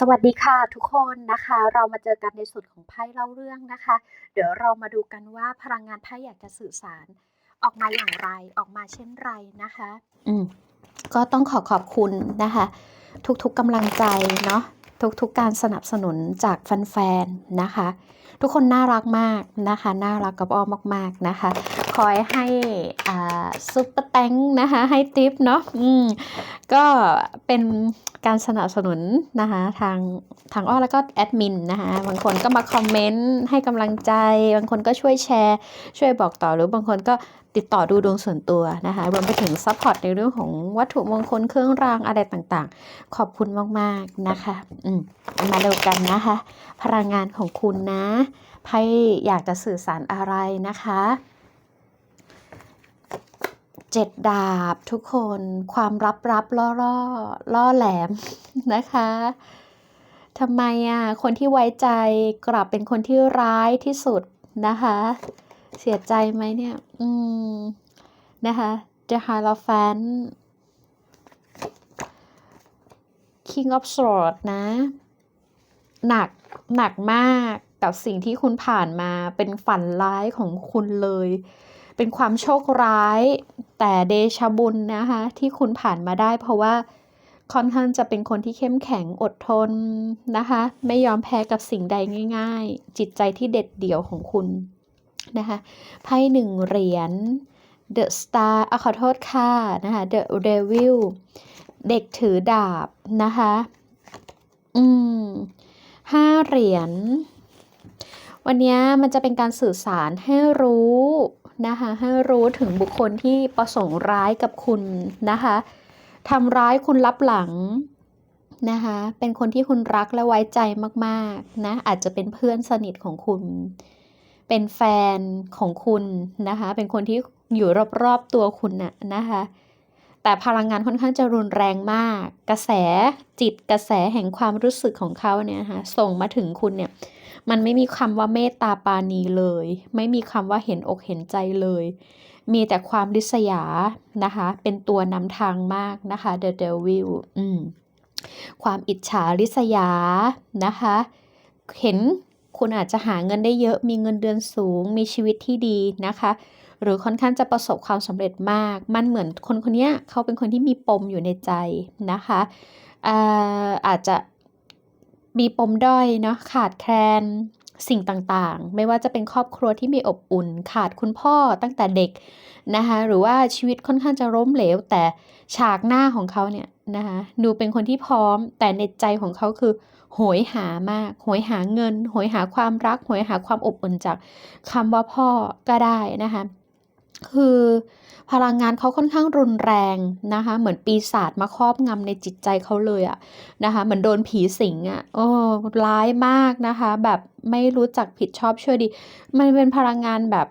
สวัสดีค่ะทุกคนนะคะ เรามาเจอกันในส่วนของไพ่เล่าเรื่องนะคะ เดี๋ยวเรามาดูกันว่าพลังงานไพ่อยากจะสื่อสาร ออกมาอย่างไรออกมาเช่นไรนะคะ อืมก็ต้องขอขอบคุณนะคะ ทุกๆกำลังใจเนาะทุกๆการสนับสนุนจากแฟนๆนะคะ ทุกคนน่ารักมากนะคะ น่ารักกับอ้อมมาก ๆนะคะ คอยให้อ่าซุปเปอร์แตงนะคะให้ทิปเนาะอืมก็เป็นการสนับสนุนนะคะทางทางอ้อแล้วก็แอดมินนะคะบางคนก็มาคอมเมนต์ให้กำลังใจ บางคนก็ช่วยแชร์ ช่วยบอกต่อหรือบางคนก็ติดต่อดูดวงส่วนตัวนะคะรวมไปถึงซัพพอร์ตในเรื่องของวัตถุมงคลเครื่องรางอะไรต่างๆ ขอบคุณมากๆนะคะอืมมาดูกันนะคะ พลังงานของคุณนะไพ่อยากจะสื่อสารอะไรนะคะ เจ็ดดาบทุกคนความลับรับล่อล่อล่อแหลมนะคะทำไมอะคนที่ไว้ใจกลับเป็นคนที่ร้ายที่สุดนะคะ เสียใจไหมเนี่ย อืม นะคะ The Hierophant King of Swords นะ หนักหนักมากกับสิ่งที่คุณผ่านมาเป็นฝันร้ายของคุณเลย เป็นความโชคร้าย แต่เดชบุญนะคะที่คุณผ่านมาได้ เพราะว่าค่อนข้างจะเป็นคนที่เข้มแข็งอดทนนะคะ ไม่ยอมแพ้กับสิ่งใดง่าย ๆ จิตใจที่เด็ดเดี่ยวของคุณนะคะไพ่หนึ่งเหรียญ The Star อะขอโทษค่ะนะคะ The Devil เด็กถือดาบนะคะ อืมห้าเหรียญ วันนี้มันจะเป็นการสื่อสารให้รู้ นะคะให้รู้ถึงบุคคลที่ประสงค์ร้ายกับคุณนะคะทำร้ายคุณลับหลังนะคะเป็นคนที่คุณรักและไว้ใจมากๆนะอาจจะเป็นเพื่อนสนิทของคุณ เป็นแฟนของคุณนะคะเป็นคนที่อยู่รอบๆตัวคุณน่ะนะคะ แต่พลังงานค่อนข้างจะรุนแรงมาก กระแสจิตกระแสแห่งความรู้สึกของเขาเนี่ยนะคะส่งมาถึงคุณเนี่ยมันไม่มีคำว่าเมตตาปานีเลย ไม่มีคำว่าเห็นอกเห็นใจเลย มีแต่ความริษยานะคะ เป็นตัวนำทางมากนะคะ The Devil อืมความอิจฉาริษยานะคะ เห็นคุณอาจจะหาเงินได้เยอะ มีเงินเดือนสูง มีชีวิตที่ดีนะคะ หรือค่อนข้างจะประสบความสำเร็จมาก มันเหมือนคนคนนี้เขาเป็นคนที่มีปมอยู่ในใจนะคะอาอาจจะมีปมด้อยเนาะขาดแคลนสิ่งต่างๆ ไม่ว่าจะเป็นครอบครัวที่มีอบอุ่น ขาดคุณพ่อตั้งแต่เด็กนะคะหรือว่าชีวิตค่อนข้างจะล้มเหลว แต่ฉากหน้าของเขาเนี่ยนะคะดูเป็นคนที่พร้อม แต่ในใจของเขาคือ โหยหามาก โหยหาเงิน โหยหาความรัก โหยหาความอบอุ่นจากคำว่าพ่อก็ได้นะคะ คือพลังงานเขาค่อนข้างรุนแรงนะคะ เหมือนปีศาจมาครอบงำในจิตใจเขาเลยอะนะคะ เหมือนโดนผีสิงอะโอ้ร้ายมากนะคะ แบบไม่รู้จักผิดชอบช่วยดี มันเป็นพลังงานแบบ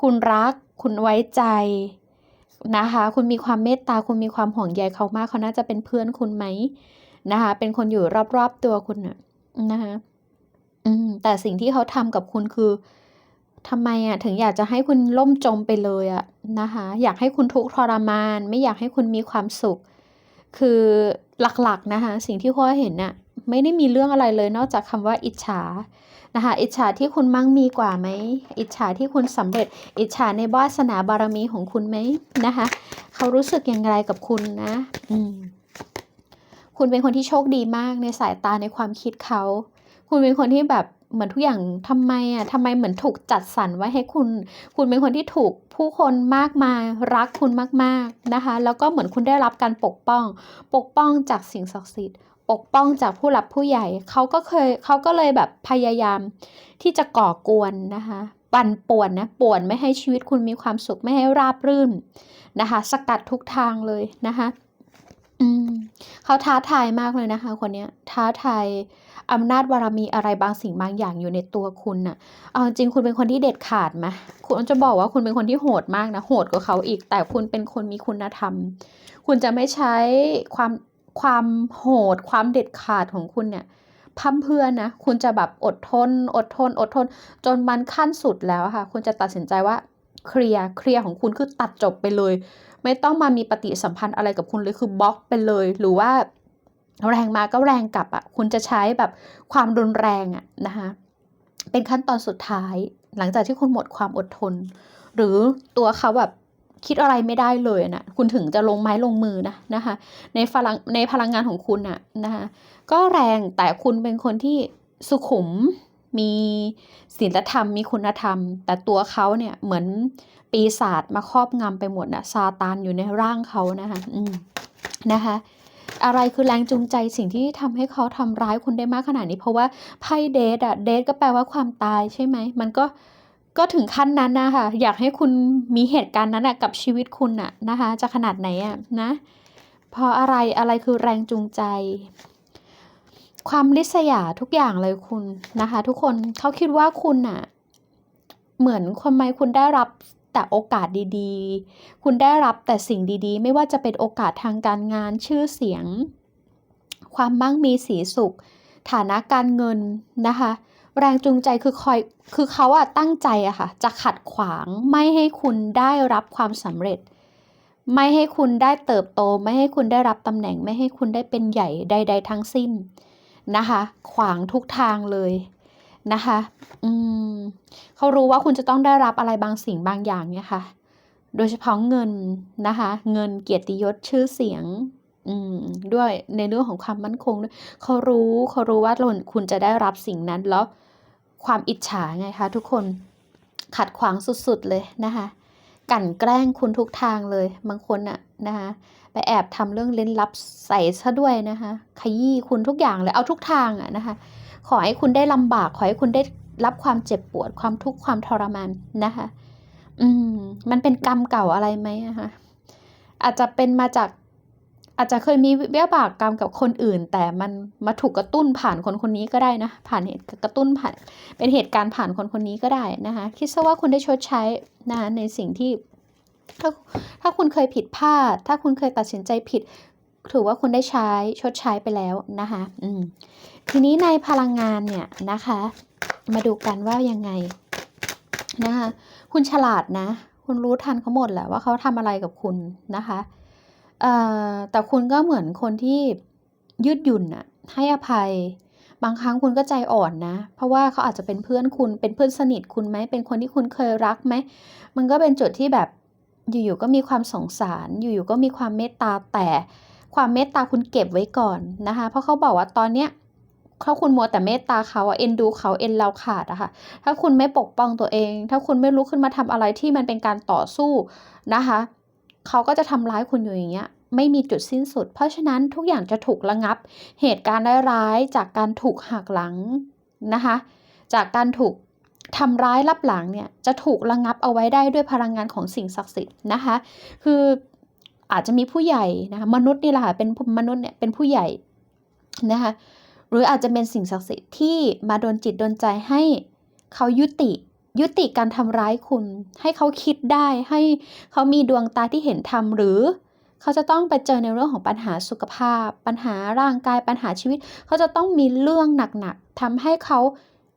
คุณรัก คุณไว้ใจนะคะ คุณมีความเมตตา คุณมีความห่วงใยเขามาก เขาน่าจะเป็นเพื่อนคุณไหมนะคะ เป็นคนอยู่รอบๆตัวคุณนะนะคะแต่สิ่งที่เขาทำกับคุณคือ ทำไมอะถึงอยากจะให้คุณล่มจมไปเลยอะนะคะ อยากให้คุณทุกข์ทรมาน ไม่อยากให้คุณมีความสุข คือหลักๆนะคะ สิ่งที่พ่อเห็นน่ะไม่ได้มีเรื่องอะไรเลยนอกจากคำว่าอิจฉานะคะอิจฉาที่คุณมั่งมีกว่าไหมอิจฉาที่คุณสำเร็จ อิจฉาในวาสนาบารมีของคุณไหมนะคะ เขารู้สึกอย่างไรกับคุณนะอืมคุณเป็นคนที่โชคดีมากในสายตาในความคิดเขา คุณเป็นคนที่แบบ เหมือนทุกอย่างทำไมอะทำไมเหมือนถูกจัดสรรไว้ให้คุณ คุณเป็นคนที่ถูกผู้คนมากมายรักคุณมากๆนะคะ แล้วก็เหมือนคุณได้รับการปกป้อง ปกป้องจากสิ่งศักดิ์สิทธิ์ ปกป้องจากผู้หลักผู้ใหญ่เขาก็เคยเขาก็เลยแบบพยายามที่จะก่อกวนนะคะปั่นป่วนนะป่วนไม่ให้ชีวิตคุณมีความสุขไม่ให้ราบรื่นนะคะ สกัดทุกทางเลยนะคะอืมเขาท้าทายมากเลยนะคะ คนนี้ท้าทาย อำนาจบารมีอะไรบางสิ่งบางอย่างอยู่ในตัวคุณน่ะเอาจริงคุณเป็นคนที่เด็ดขาดไหมคุณจะบอกว่าคุณเป็นคนที่โหดมากนะโหดกว่าเขาอีก แต่คุณเป็นคนมีคุณธรรม คุณจะไม่ใช้ความความโหด ความเด็ดขาดของคุณเนี่ยพั่มเพื่อนนะ คุณจะแบบอดทน อดทน อดทน จนมันขั้นสุดแล้วค่ะ คุณจะตัดสินใจว่าเคลียร์ เคลียร์ของคุณคือตัดจบไปเลย ไม่ต้องมามีปฏิสัมพันธ์อะไรกับคุณเลย คือบล็อกไปเลย หรือว่า แรงมาก็แรงกลับอะคุณจะใช้แบบความรุนแรงอะนะคะเป็นขั้นตอนสุดท้ายหลังจากที่คุณหมดความอดทน หรือตัวเขาแบบคิดอะไรไม่ได้เลยนะคุณถึงจะลงไม้ลงมือนะนะคะในพลังในพลังงานของคุณอะนะคะก็แรงแต่คุณเป็นคนที่สุขุมมีศีลธรรมมีคุณธรรม แต่ตัวเขาเนี่ยเหมือนปีศาจมาครอบงำไปหมดนะซาตานอยู่ในร่างเขานะคะอืมนะคะ อะไรคือแรงจูงใจสิ่งที่ทำให้เขาทำร้ายคุณได้มากขนาดนี้ เพราะว่าไพ่เดทอะเดทก็แปลว่าความตายใช่ไหม มันก็ก็ถึงขั้นนั้นนะคะอยากให้คุณมีเหตุการณ์นั้นอะกับชีวิตคุณอะนะคะ จะขนาดไหนอะนะเพราะอะไรอะไรคือแรงจูงใจ ความลิษยาทุกอย่างเลยคุณนะคะ ทุกคนเขาคิดว่าคุณอะเหมือนคนไมคุณได้รับ แต่โอกาสดีๆ คุณได้รับแต่สิ่งดีๆ ไม่ว่าจะเป็นโอกาสทางการงานชื่อเสียง ความมั่งมีสีสุข ฐานะการเงินนะคะ แรงจูงใจคือคอยคือเขาอะตั้งใจอะค่ะ จะขัดขวางไม่ให้คุณได้รับความสำเร็จ ไม่ให้คุณได้เติบโต ไม่ให้คุณได้รับตำแหน่ง ไม่ให้คุณได้เป็นใหญ่ใด ๆ ทั้งสิ้นนะคะ ขวางทุกทางเลย นะคะ อืมเขารู้ว่าคุณจะต้องได้รับอะไรบางสิ่งบางอย่างเนี่ยค่ะ โดยเฉพาะเงินนะคะ เงินเกียรติยศชื่อเสียง อืม ด้วยในเรื่องของความมั่นคงด้วยเขารู้เขารู้ว่าคุณจะได้รับสิ่งนั้นแล้วความอิจฉาไงคะ ทุกคนขัดขวางสุดๆเลยนะคะกลั่นแกล้งคุณทุกทางเลยบางคนอะนะคะไปแอบทำเรื่องเล่นลับใส่ซะด้วยนะคะ ขยี้คุณทุกอย่างเลยเอาทุกทางอะนะคะ ขอให้คุณได้ลำบาก ขอให้คุณได้รับความเจ็บปวด ความทุกข์ความทรมานนะคะ อืม มันเป็นกรรมเก่าอะไรไหมอะคะอาจจะเป็นมาจาก อาจจะเคยมีวิบากกรรมกับคนอื่น แต่มันมาถูกกระตุ้นผ่านคนคนนี้ก็ได้นะ ผ่านเหตุกระตุ้นผ่าน เป็นเหตุการณ์ผ่านคนคนนี้ก็ได้นะคะ คิดซะว่าคุณได้ชดใช้นะในสิ่งที่ ถ้าถ้าคุณเคยผิดพลาด ถ้าคุณเคยตัดสินใจผิดถือว่าคุณได้ใช้ชดใช้ไปแล้วนะคะ อืม ทีนี้ในพลังงานเนี่ยนะคะ มาดูกันว่ายังไงนะคะคุณฉลาดนะ คุณรู้ทันเขาหมดแหละว่าเขาทำอะไรกับคุณนะคะแต่คุณก็เหมือนคนที่ยืดหยุ่นอะให้อภัย บางครั้งคุณก็ใจอ่อนนะ เพราะว่าเขาอาจจะเป็นเพื่อนคุณเป็นเพื่อนสนิทคุณไหมเป็นคนที่คุณเคยรักไหมมันก็เป็นจุดที่แบบอยู่ๆก็มีความสงสาร อยู่ๆก็มีความเมตตาแต่ความเมตตาคุณเก็บไว้ก่อนนะคะ เพราะเขาบอกว่าตอนเนี้ย ถ้าคุณมัวแต่เมตตาเขาอะเอ็นดูเขาเอ็นเราขาดอะค่ะถ้าคุณไม่ปกป้องตัวเอง ถ้าคุณไม่ลุกขึ้นมาทำอะไรที่มันเป็นการต่อสู้นะคะเขาก็จะทำร้ายคุณอยู่อย่างเงี้ยไม่มีจุดสิ้นสุด เพราะฉะนั้นทุกอย่างจะถูกระงับ เหตุการณ์ร้ายๆจากการถูกหักหลังนะคะจากการถูกทำร้ายรับหลังเนี่ยจะถูกระงับเอาไว้ได้ด้วยพลังงานของสิ่งศักดิ์สิทธิ์นะคะคืออาจจะมีผู้ใหญ่นะคะมนุษย์นี่แหละค่ะเป็นมนุษย์เนี่ยเป็นผู้ใหญ่นะคะ หรืออาจจะเป็นสิ่งศักดิ์สิทธิ์ที่มาโดนจิตโดนใจให้เขายุติยุติการทำร้ายคุณ ให้เขาคิดได้ให้เขามีดวงตาที่เห็นธรรมหรือ เขาจะต้องไปเจอในเรื่องของปัญหาสุขภาพ ปัญหาร่างกายปัญหาชีวิต เขาจะต้องมีเรื่องหนักๆทำให้เขา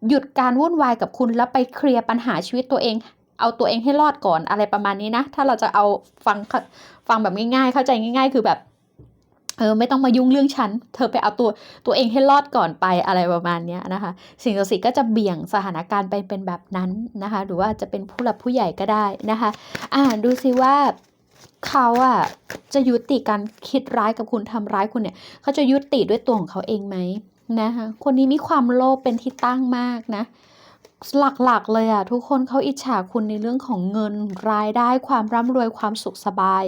หยุดการวุ่นวายกับคุณแล้วไปเคลียร์ปัญหาชีวิตตัวเอง เอาตัวเองให้รอดก่อนอะไรประมาณนี้นะ ถ้าเราจะเอาฟังฟังแบบง่ายๆ เข้าใจง่าย ๆ คือแบบ เออไม่ต้องมายุ่งเรื่องฉัน เธอไปเอาตัวตัวเองให้รอดก่อนไปอะไรประมาณนี้นะคะ สิ่งศักดิ์สิทธิ์ก็จะเบี่ยงสถานการณ์ไปเป็นแบบนั้นนะคะ หรือว่าจะเป็นผู้หลักผู้ใหญ่ก็ได้นะคะ อ่าดูซิว่าเขาอะจะยุติการคิดร้ายกับคุณทำร้ายคุณเนี่ยเขาจะยุติด้วยตัวของเขาเองไหมนะคะคนนี้มีความโลภเป็นที่ตั้งมากนะหลักๆเลยอะทุกคนเขาอิจฉาคุณในเรื่องของเงินรายได้ความร่ำรวยความสุขสบาย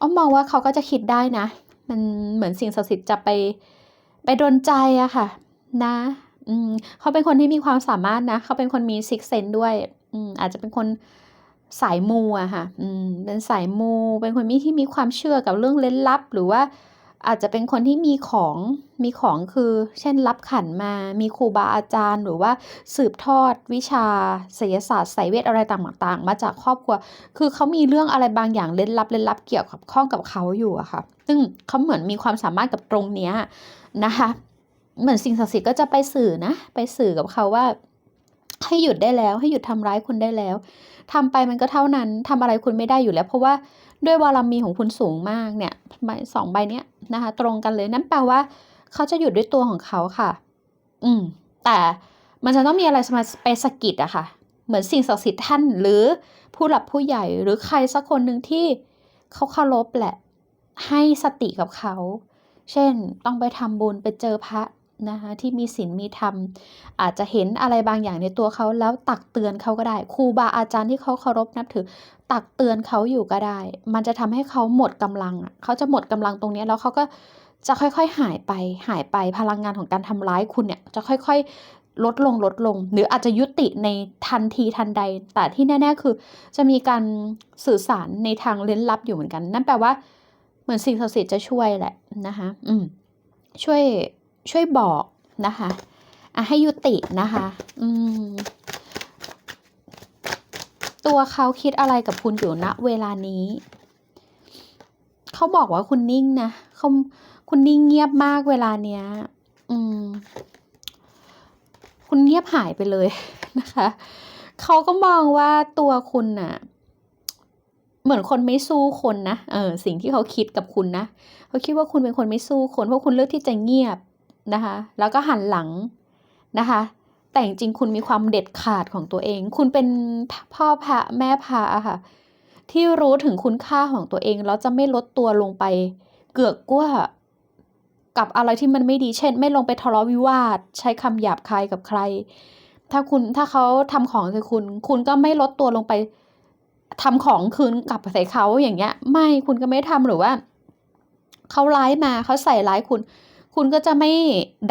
อ้อมมองว่าเขาก็จะคิดได้นะ มันเหมือนสิ่งศักดิ์สิทธิ์จะไปไปโดนใจอะค่ะ นะอืมเขาเป็นคนที่มีความสามารถนะ เขาเป็นคนมีซิกเซนด้วยอืมอาจจะเป็นคนสายมูอะค่ะอืมเป็นสายมู เป็นคนมีที่มีความเชื่อกับเรื่องเล่นลับ หรือว่า อาจจะเป็นคนที่มีของมีของคือ เช่นรับขันมา มีครูบาอาจารย์ หรือว่าสืบทอด วิชาศิลศาสตร์ไสยเวทอะไรต่างๆ มาจากครอบครัว คือเขามีเรื่องอะไรบางอย่างเล่นลับเล่นลับเกี่ยวกับข้องกับเขาอยู่อะค่ะ ซึ่งเขาเหมือนมีความสามารถกับตรงเนี้ยนะคะ เหมือนสิ่งศักดิ์สิทธิ์ก็จะไปสื่อนะ ไปสื่อกับเขาว่า ให้หยุดได้แล้ว ให้หยุดทำร้ายคุณได้แล้วทำไปมันก็เท่านั้นทำอะไรคุณไม่ได้อยู่แล้ว เพราะว่าด้วยบารมีของคุณสูงมากเนี่ยใบสองใบเนี้ย นะคะ ตรงกันเลยนั่นแปลว่า เขาจะหยุดด้วยตัวของเขาค่ะ อืม แต่มันจะต้องมีอะไรมาไปสกิดอะค่ะ เหมือนสิ่งศักดิ์สิทธิ์ท่าน หรือผู้หลักผู้ใหญ่หรือใครสักคนหนึ่งที่เขาเคารพแหละ ให้สติกับเขา เช่น ต้องไปทำบุญไปเจอพระ นะคะที่มีศีลมีธรรม อาจจะเห็นอะไรบางอย่างในตัวเขาแล้วตักเตือนเขาก็ได้ครูบาอาจารย์ที่เขาเคารพนับถือ ตักเตือนเขาอยู่ก็ได้ มันจะทำให้เขาหมดกำลังอะเขาจะหมดกำลังตรงนี้แล้วเขาก็จะค่อยๆหายไปหายไปพลังงานของการทำร้ายคุณเนี่ยจะค่อยๆลดลงลดลง หรืออาจจะยุติในทันทีทันใด แต่ที่แน่ๆคือ จะมีการสื่อสารในทางเล้นลับอยู่เหมือนกัน นั่นแปลว่า เหมือนสิ่งศักดิ์สิทธิ์จะช่วยแหละนะคะอืมช่วย ช่วยบอกนะคะอะให้ยุตินะคะอืมตัวเขาคิดอะไรกับคุณอยู่ณเวลานี้ เขาบอกว่าคุณนิ่งนะเขาคุณนิ่งเงียบมากเวลาเนี้ย อืม คุณเงียบหายไปเลยนะคะ เขาก็มองว่าตัวคุณน่ะ เหมือนคนไม่สู้คนนะ เออ สิ่งที่เขาคิดกับคุณนะ เขาคิดว่าคุณเป็นคนไม่สู้คน เพราะคุณเลือกที่จะเงียบ นะคะ แล้วก็หันหลังนะคะ แต่จริงๆคุณมีความเด็ดขาดของตัวเอง คุณเป็นพ่อพระแม่พระอะค่ะ ที่รู้ถึงคุณค่าของตัวเองแล้วจะไม่ลดตัวลงไป เกือกกลัวกับอะไรที่มันไม่ดีเช่น ไม่ลงไปทะเลาะวิวาท ใช้คำหยาบคายกับใคร ถ้าคุณถ้าเขาทำของใส่คุณ คุณก็ไม่ลดตัวลงไปทำของคืนกลับใส่เขาอย่างเงี้ย ไม่คุณก็ไม่ทำหรือว่าเขาร้ายมาเขาใส่ร้ายคุณ คุณก็จะไม่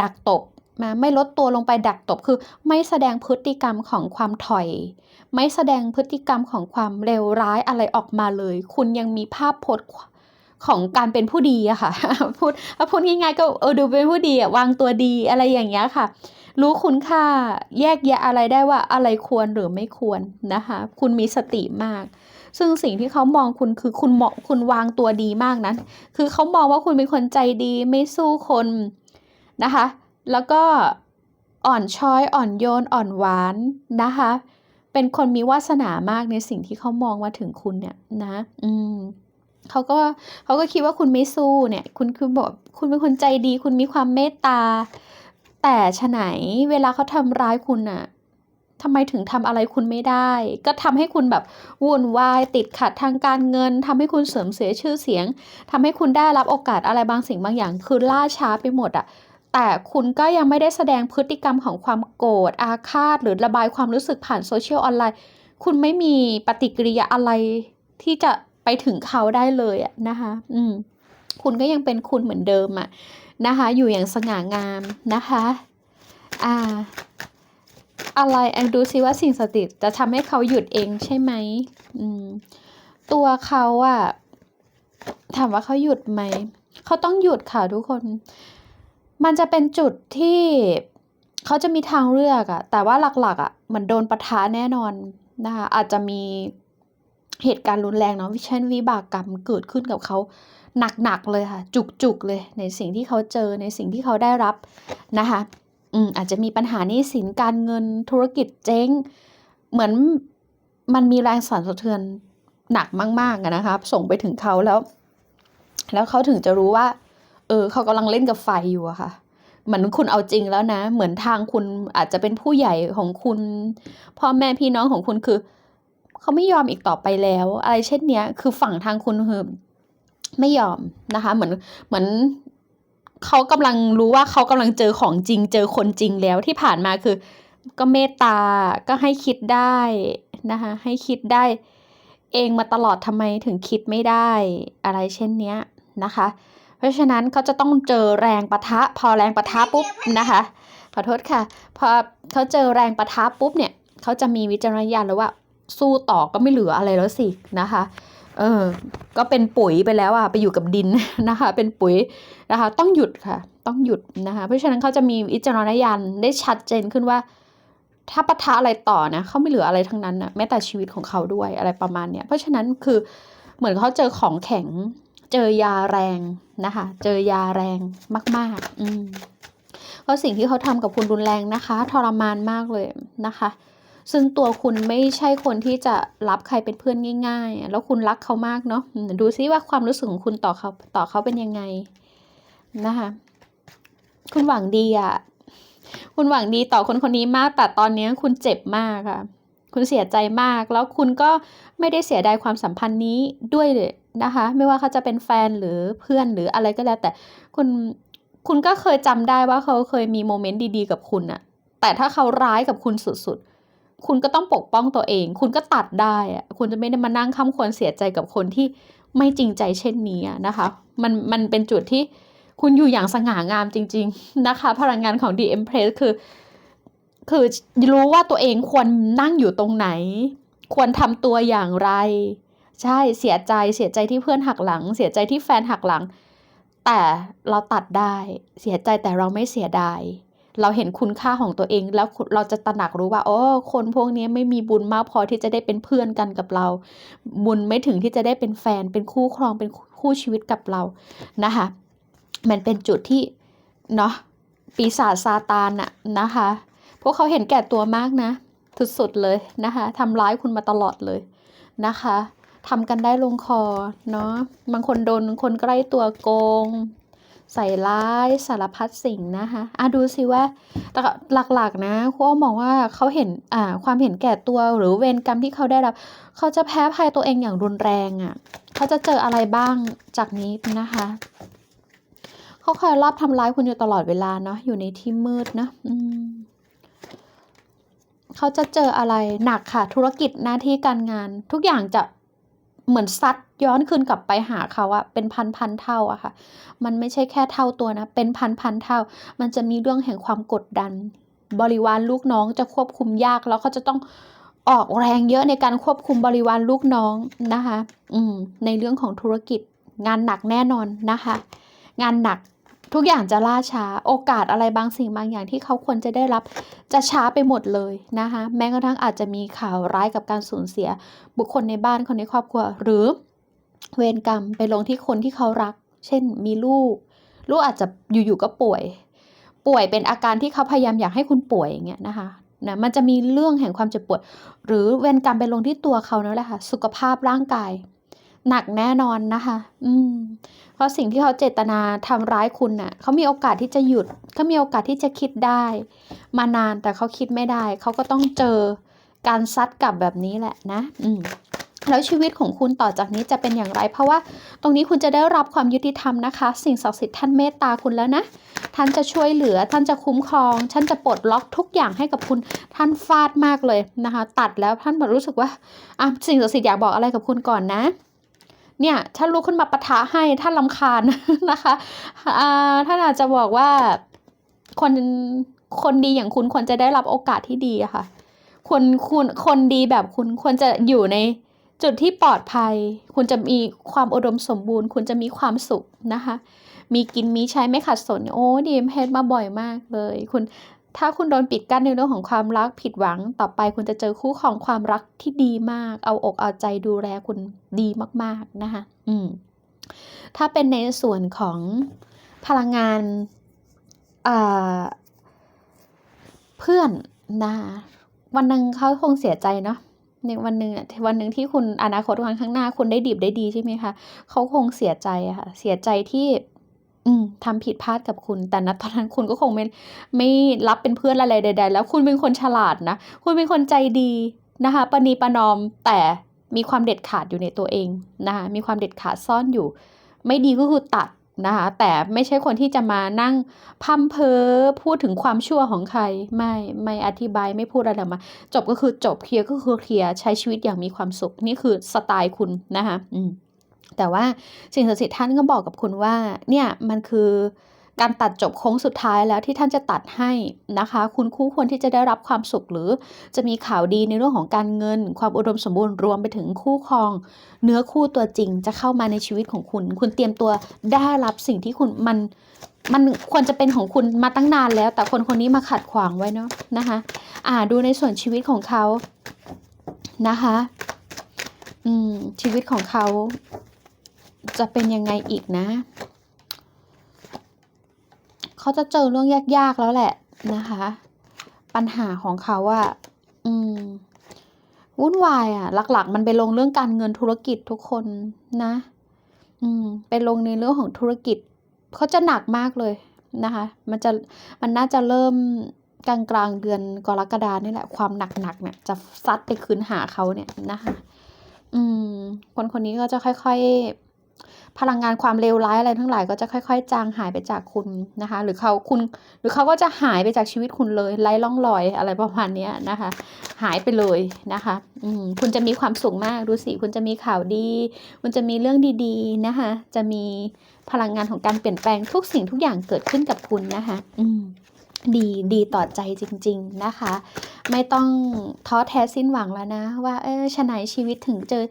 ดักตบมาไม่ลดตัวลงไปดักตบคือไม่แสดงพฤติกรรมของความถอย ไม่แสดงพฤติกรรมของความเลวร้ายอะไรออกมาเลย คุณยังมีภาพพจน์ของการเป็นผู้ดีอะค่ะพูดพูดง่ายๆก็เออดูเป็นผู้ดีอะวางตัวดีอะไรอย่างเงี้ยค่ะ รู้คุณค่าแยกแยะอะไรได้ว่าอะไรควรหรือไม่ควรนะคะ คุณมีสติมาก ซึ่งสิ่งที่เขามองคุณคือคุณเหมาะคุณวางตัวดีมากนะคือเขามองว่าคุณเป็นคนใจดีไม่สู้คนนะคะ แล้วก็อ่อนช้อยอ่อนโยนอ่อนหวานนะคะ เป็นคนมีวาสนามากในสิ่งที่เขามองมาถึงคุณเนี่ยนะ อืมเขาก็เขาก็คิดว่าคุณไม่สู้เนี่ย คุณคือบอกคุณเป็นคนใจดี คุณมีความเมตตา แต่ฉะไหนเวลาเขาทำร้ายคุณน่ะทำไมถึงทำอะไรคุณไม่ได้ ก็ทำให้คุณแบบวุ่นวายติดขัดทางการเงินทำให้คุณเสริมเสียชื่อเสียงทำให้คุณได้รับโอกาสอะไรบางสิ่งบางอย่าง คือล่าช้าไปหมดอะแต่คุณก็ยังไม่ได้แสดงพฤติกรรมของความโกรธอาฆาต หรือระบายความรู้สึกผ่านโซเชียลออนไลน์ คุณไม่มีปฏิกิริยาอะไรที่จะไปถึงเขาได้เลยอะนะคะ อืม คุณก็ยังเป็นคุณเหมือนเดิมอะ นะคะ อยู่อย่างสง่างามนะคะอ่าอะไรแองดูซิว่าสิ่งสติดจะทำให้เขาหยุดเองใช่ไหมอืมตัวเขาอะถามว่าเขาหยุดไหม เขาต้องหยุดค่ะทุกคน มันจะเป็นจุดที่เขาจะมีทางเลือกอะแต่ว่าหลักๆอะเหมือนโดนปะทะแน่นอนนะคะอาจจะมีเหตุการณ์รุนแรงเนาะวิชันวิบากกรรมเกิดขึ้นกับเขาหนักๆเลยค่ะ จุกๆเลยในสิ่งที่เขาเจอในสิ่งที่เขาได้รับนะคะอืมอาจจะมีปัญหานี้สินการเงินธุรกิจเจ๊ง เหมือนมันมีแรงสั่นสะเทือนหนักมากๆอะนะคะส่งไปถึงเขาแล้ว แล้วเขาถึงจะรู้ว่า เออเขากำลังเล่นกับไฟอยู่อะค่ะเหมือนคุณเอาจริงแล้วนะ เหมือนทางคุณอาจจะเป็นผู้ใหญ่ของคุณพ่อแม่พี่น้องของคุณคือเขาไม่ยอมอีกต่อไปแล้ว อะไรเช่นเนี้ย คือฝั่งทางคุณคือ ไม่ยอมนะคะเหมือนเหมือนเขากำลังรู้ว่าเขากำลังเจอของจริง เจอคนจริงแล้วที่ผ่านมาคือ ก็เมตตาก็ให้คิดได้นะคะให้คิดได้ เองมาตลอดทำไมถึงคิดไม่ได้อะไรเช่นเนี้ยนะคะ เพราะฉะนั้นเขาจะต้องเจอแรงปะทะ พอแรงปะทะปุ๊บนะคะขอโทษค่ะพอเขาเจอแรงปะทะปุ๊บเนี่ยเขาจะมีวิจารณญาณแล้วว่าสู้ต่อก็ไม่เหลืออะไรแล้วสินะคะ เออ ก็เป็นปุ๋ยไปแล้วอะไปอยู่กับดินนะคะ เป็นปุ๋ยนะคะ ต้องหยุดค่ะ ต้องหยุดนะคะ เพราะฉะนั้นเขาจะมีวิจารณญาณได้ชัดเจนขึ้นว่า ถ้าปะทะอะไรต่อนะเขาไม่เหลืออะไรทั้งนั้นนะแม้แต่ชีวิตของเขาด้วยอะไรประมาณเนี้ยเพราะฉะนั้นคือเหมือนเขาเจอของแข็ง เจอยาแรงนะคะ เจอยาแรงมาก ๆ อืมเพราะสิ่งที่เขาทำกับคุณรุนแรงนะคะ ทรมานมากเลยนะคะ ซึ่งตัวคุณไม่ใช่คนที่จะรับใครเป็นเพื่อนง่าย ๆ แล้วคุณรักเขามากเนาะดูซิว่าความรู้สึกของคุณต่อเขาต่อเขาเป็นยังไงนะคะคุณหวังดีอะคุณหวังดีต่อคนคนนี้มาก แต่ตอนนี้คุณเจ็บมากค่ะคุณเสียใจมาก แล้วคุณก็ไม่ได้เสียดายความสัมพันธ์นี้ด้วยเลยนะคะ ไม่ว่าเขาจะเป็นแฟนหรือเพื่อนหรืออะไรก็แล้ว แต่คุณคุณก็เคยจำได้ว่าเขาเคยมีโมเมนต์ดีๆกับคุณอะแต่ถ้าเขาร้ายกับคุณสุดๆ คุณก็ต้องปกป้องตัวเอง คุณก็ตัดได้อะคุณจะไม่ได้มานั่งค้ำควรเสียใจกับคนที่ไม่จริงใจเช่นนี้นะคะ มันมันเป็นจุดที่คุณอยู่อย่างสง่างามจริง ๆนะคะ พลังงานของ The Empress คือ คือรู้ว่าตัวเองควรนั่งอยู่ตรงไหน ควรทำตัวอย่างไร ใช่เสียใจเสียใจที่เพื่อนหักหลัง เสียใจที่แฟนหักหลัง แต่เราตัดได้เสียใจแต่เราไม่เสียดาย เราเห็นคุณค่าของตัวเอง แล้วเราจะตระหนักรู้ว่าโอ้คนพวกนี้ไม่มีบุญมากพอที่จะได้เป็นเพื่อนกันกับเรา บุญไม่ถึงที่จะได้เป็นแฟน เป็นคู่ครองเป็นคู่ชีวิตกับเรานะคะ มันเป็นจุดที่เนาะปีศาจซาตานอะนะคะ พวกเขาเห็นแก่ตัวมากนะสุดๆเลยนะคะทำร้ายคุณมาตลอดเลยนะคะทำกันได้ลงคอเนาะบางคนโดนคนใกล้ตัวโกง ใส่ร้ายสารพัดสิ่งนะคะอะดูสิว่าหลักๆนะครูอ้อมองว่าเขาเห็นอ่าความเห็นแก่ตัวหรือเวรกรรมที่เขาได้รับ เขาจะแพ้ภัยตัวเองอย่างรุนแรงอะ่ะเขาจะเจออะไรบ้างจากนี้นะคะเขาคอยรอบทำร้ายคุณอยู่ตลอดเวลาเนาะอยู่ในที่มืดนะอืมเขาจะเจออะไรหนักค่ะ ธุรกิจหน้าที่การงาน ทุกอย่างจะ เหมือนซัดย้อนคืนกลับไปหาเขาอะเป็นพันพันเท่าอะค่ะ มันไม่ใช่แค่เท่าตัวนะ เป็นพันพันเท่า มันจะมีเรื่องแห่งความกดดัน บริวารลูกน้องจะควบคุมยากแล้วเขาจะต้องออกแรงเยอะในการควบคุมบริวารลูกน้องนะคะ อืมในเรื่องของธุรกิจงานหนักแน่นอนนะคะ งานหนัก ทุกอย่างจะล่าช้าโอกาสอะไรบางสิ่งบางอย่างที่เขาควรจะได้รับจะช้าไปหมดเลยนะคะแม้กระทั่งอาจจะมีข่าวร้ายกับการสูญเสีย บุคคลในบ้านคนในครอบครัว หรือเวรกรรมไปลงที่คนที่เขารัก เช่น มีลูก ลูกอาจจะอยู่ๆก็ป่วย ป่วยเป็นอาการที่เขาพยายามอยากให้คุณป่วยอย่างเงี้ยนะคะนะมันจะมีเรื่องแห่งความเจ็บปวด หรือเวรกรรมไปลงที่ตัวเขานั่นแหละค่ะสุขภาพร่างกาย หนักแน่นอนนะคะ อืม เพราะสิ่งที่เขาเจตนาทำร้ายคุณน่ะ เขามีโอกาสที่จะหยุด เขามีโอกาสที่จะคิดได้ มานานแต่เขาคิดไม่ได้ เขาก็ต้องเจอการซัดกลับแบบนี้แหละนะ อืม แล้วชีวิตของคุณต่อจากนี้จะเป็นอย่างไร เพราะว่าตรงนี้คุณจะได้รับความยุติธรรมนะคะ สิ่งศักดิ์สิทธิ์ท่านเมตตาคุณแล้วนะ ท่านจะช่วยเหลือ ท่านจะคุ้มครอง ท่านจะปลดล็อกทุกอย่างให้กับคุณ ท่านฟาดมากเลยนะคะ ตัดแล้วท่านรู้สึกว่าอะสิ่งศักดิ์สิทธิ์อยากบอกอะไรกับคุณก่อนนะ เนี่ยถ้าลุกขึ้นมาปะทะให้ท่านลำคาญนะคะอ่าท่านอาจจะบอกว่าคนคนดีอย่างคุณควรจะได้รับโอกาสที่ดีอะค่ะคนคุณคนดีแบบคุณควรจะอยู่ในจุดที่ปลอดภัย คุณจะมีความอุดมสมบูรณ์ คุณจะมีความสุขนะคะ มีกินมีใช้ไม่ขัดสน โอ้ดีมเพจมาบ่อยมากเลย คุณ ถ้าคุณโดนปิดกั้นในเรื่องของความรักผิดหวัง ต่อไปคุณจะเจอคู่ของความรักที่ดีมาก เอาอกเอาใจดูแลคุณดีมาก ๆ นะคะ อืม ถ้าเป็นในส่วนของพลังงานอ่าเพื่อนนะวันหนึ่งเขาคงเสียใจเนาะในวันหนึ่งอะวันหนึ่งที่คุณอนาคตวันข้างหน้าคุณได้ดีได้ดีใช่ไหมคะเขาคงเสียใจอะค่ะเสียใจที่ อืมทำผิดพลาดกับคุณ แต่ณตอนนั้นคุณก็คงไม่ไม่รับเป็นเพื่อนอะไรใด ๆ แล้วคุณเป็นคนฉลาดนะ คุณเป็นคนใจดีนะคะประนีประนอมแต่มีความเด็ดขาดอยู่ในตัวเองนะคะมีความเด็ดขาดซ่อนอยู่ ไม่ดีก็คือตัดนะคะแต่ไม่ใช่คนที่จะมานั่งพัมเพอพูดถึงความชั่วของใครไม่ไม่อธิบายไม่พูดอะไรมา จบก็คือจบเคลียร์ก็คือเคลียร์ใช้ชีวิตอย่างมีความสุขนี่คือสไตล์คุณนะคะอืม แต่ว่าสิ่งศักดิ์สิทธิ์ท่านก็บอกกับคุณว่าเนี่ยมันคือการตัดจบโค้งสุดท้ายแล้วที่ท่านจะตัดให้นะคะ คุณคู่ควรที่จะได้รับความสุขหรือจะมีข่าวดีในเรื่องของการเงิน ความอุดมสมบูรณ์รวมไปถึงคู่ครอง เนื้อคู่ตัวจริงจะเข้ามาในชีวิตของคุณ คุณเตรียมตัวได้รับสิ่งที่คุณมันมันควรจะเป็นของคุณมาตั้งนานแล้ว แต่คนคนนี้มาขัดขวางไว้เนาะนะคะอ่าดูในส่วนชีวิตของเขานะคะอืมชีวิตของเขา จะเป็นยังไงอีกนะ เขาจะเจอเรื่องยากๆแล้วแหละนะคะ ปัญหาของเขาอะอืมวุ่นวายอะหลัก ๆ มันไปลงเรื่องการเงินธุรกิจทุกคนนะ อืมไปลงในเรื่องของธุรกิจเขาจะหนักมากเลยนะคะ มันจะมันน่าจะเริ่มกลางๆเดือนกรกฎานี่แหละความหนักๆเนี่ยจะซัดไปคืนหาเขาเนี่ยนะคะ อืม คนคนนี้ก็จะค่อย ๆ พลังงานความเลวร้ายอะไรทั้งหลายก็จะค่อย ๆ จางหายไปจากคุณนะคะ หรือเขาคุณหรือเขาก็จะหายไปจากชีวิตคุณเลยไร้ร่องรอยอะไรประมาณนี้นะคะ หายไปเลยนะคะอืมคุณจะมีความสุขมากดูสิคุณจะมีข่าวดี คุณจะมีเรื่องดีๆนะคะ จะมีพลังงานของการเปลี่ยนแปลงทุกสิ่งทุกอย่างเกิดขึ้นกับคุณนะคะ อืมดีดีต่อใจจริง ๆนะคะ ไม่ต้องท้อแท้สิ้นหวังแล้วนะ ว่าเออฉะไหนชีวิตถึงเจอ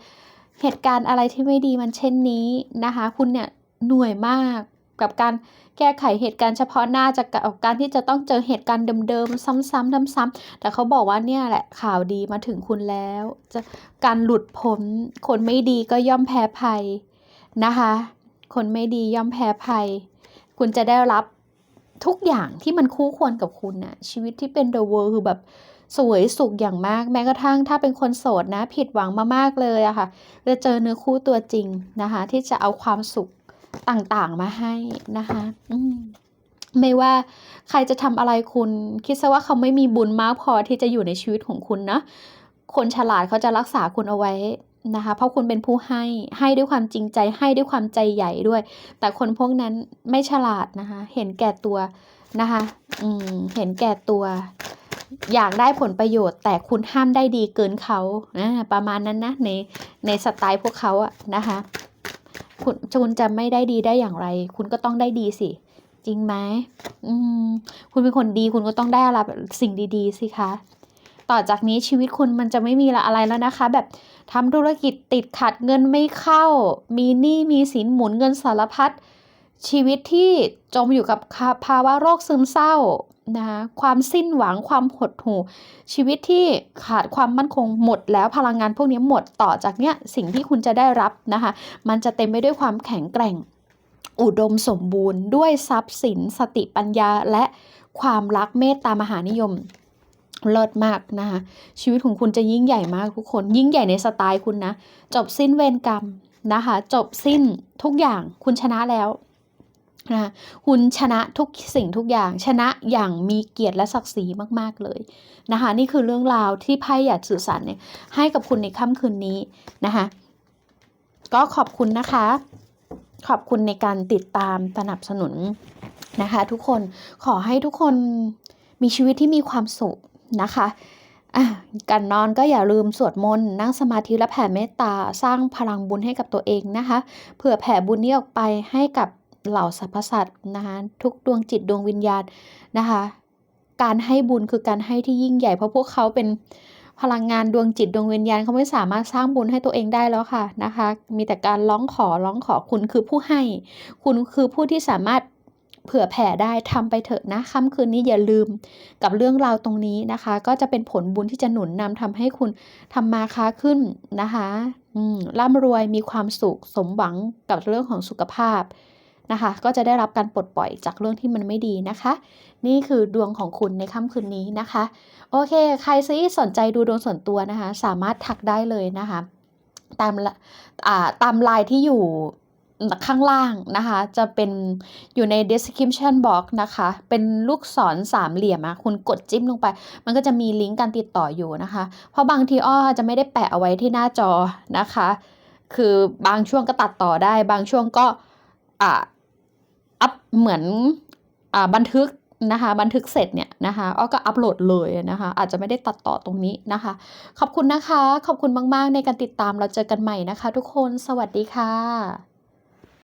เหตุการณ์อะไรที่ไม่ดีมันเช่นนี้นะคะ คุณเนี่ยเหนื่อยมากกับการแก้ไขเหตุการณ์เฉพาะหน้าจากการที่จะต้องเจอเหตุการณ์เดิมๆซ้ำๆซ้ำๆแต่เขาบอกว่าเนี่ยแหละข่าวดีมาถึงคุณแล้วจะการหลุดพ้นคนไม่ดีก็ย่อมแพ้ภัยนะคะ คนไม่ดีย่อมแพ้ภัย คุณจะได้รับทุกอย่างที่มันคู่ควรกับคุณน่ะชีวิตที่เป็น The World คือแบบ สวยสุขอย่างมาก แม้กระทั่งถ้าเป็นคนโสดนะ ผิดหวังมามากเลยอะค่ะจะเจอเนื้อคู่ตัวจริงนะคะ ที่จะเอาความสุขต่างๆมาให้นะคะมไม่ว่าใครจะทำอะไรคุณ คิดเสียว่าเขาไม่มีบุญมากพอที่จะอยู่ในชีวิตของคุณเนะคนฉลาดเขาจะรักษาคุณเอาไว้นะคะ เพราะคุณเป็นผู้ให้ให้ด้วยความจริงใจให้ด้วยความใจใหญ่ด้วย แต่คนพวกนั้นไม่ฉลาดนะคะ เห็นแก่ตัวนะคะ อืม เห็นแก่ตัว อยากได้ผลประโยชน์ แต่คุณห้ามได้ดีเกินเขาประมาณนั้นนะในในสไตล์พวกเขาอะนะคะคุณคุณจะไม่ได้ดีได้อย่างไร คุณก็ต้องได้ดีสิ จริงไหมอืมคุณเป็นคนดีคุณก็ต้องได้รับสิ่งดี ๆ สิคะต่อจากนี้ชีวิตคุณมันจะไม่มีอะไรแล้วนะคะ แบบทำธุรกิจติดขัดเงินไม่เข้า มีหนี้มีสินหมุนเงินสารพัด ชีวิตที่จมอยู่กับภาวะโรคซึมเศร้านะคะความสิ้นหวังความหดหู่ ชีวิตที่ขาดความมั่นคงหมดแล้วพลังงานพวกนี้หมดต่อจากเนี้ยสิ่งที่คุณจะได้รับนะคะมันจะเต็มไปด้วยความแข็งแกร่ง อุดมสมบูรณ์ ด้วยทรัพย์สิน สติปัญญาและความรักเมตตามหานิยมเลิศมากนะคะชีวิตของคุณจะยิ่งใหญ่มากทุกคน ยิ่งใหญ่ในสไตล์คุณนะ จบสิ้นเวรกรรมนะคะ จบสิ้นทุกอย่างคุณชนะแล้ว นะคุณชนะทุกสิ่งทุกอย่างชนะอย่างมีเกียรติและศักดิ์ศรีมาก ๆ เลยนะคะนี่คือเรื่องราวที่ไพ่อยากสื่อสารเนี่ยให้กับคุณในค่ำคืนนี้นะคะก็ขอบคุณนะคะ ขอบคุณในการติดตามสนับสนุนนะคะทุกคนขอให้ทุกคนมีชีวิตที่มีความสุขนะคะก่อนนอนก็อย่าลืมสวดมนต์นั่งสมาธิและแผ่เมตตาสร้างพลังบุญให้กับตัวเองนะคะเผื่อแผ่บุญนี้ออกไปให้กับ เหล่าสรรพสัตว์นะคะทุกดวงจิตดวงวิญญาณนะคะ การให้บุญคือการให้ที่ยิ่งใหญ่เพราะพวกเขาเป็นพลังงานดวงจิตดวงวิญญาณเขาไม่สามารถสร้างบุญให้ตัวเองได้แล้วค่ะนะคะ มีแต่การร้องขอร้องขอคุณคือผู้ให้ คุณคือผู้ที่สามารถเผื่อแผ่ได้ทำไปเถอะนะค่ำคืนนี้อย่าลืมกับเรื่องราวตรงนี้นะคะ ก็จะเป็นผลบุญที่จะหนุนนำทำให้คุณทำมาค้าขึ้นนะคะร่ำรวยมีความสุขสมหวังกับเรื่องของสุขภาพ นะคะ ก็จะได้รับการปลดปล่อยจากเรื่องที่มันไม่ดีนะคะ นี่คือดวงของคุณในค่ำคืนนี้นะคะ โอเค ใครที่สนใจดูดวงส่วนตัวนะคะ สามารถทักได้เลยนะคะ ตามลาตาม LINE ที่อยู่ข้างล่างนะคะ จะเป็นอยู่ใน description box นะคะ เป็นลูกศรสามเหลี่ยมอะคุณกดจิ้มลงไป มันก็จะมีลิงก์การติดต่ออยู่นะคะ เพราะบางทีอ้อจะไม่ได้แปะเอาไว้ที่หน้าจอนะคะ คือบางช่วงก็ตัดต่อได้ บางช่วงก็อ่า อัพเหมือนอ่าบันทึกนะคะบันทึกเสร็จเนี่ยนะคะอ้อก็อัปโหลดเลยนะคะอาจจะไม่ได้ตัดต่อตรงนี้นะคะ ขอบคุณนะคะ ขอบคุณมาก ๆ ในการติดตามเราเจอกันใหม่นะคะ ทุกคนสวัสดีค่ะ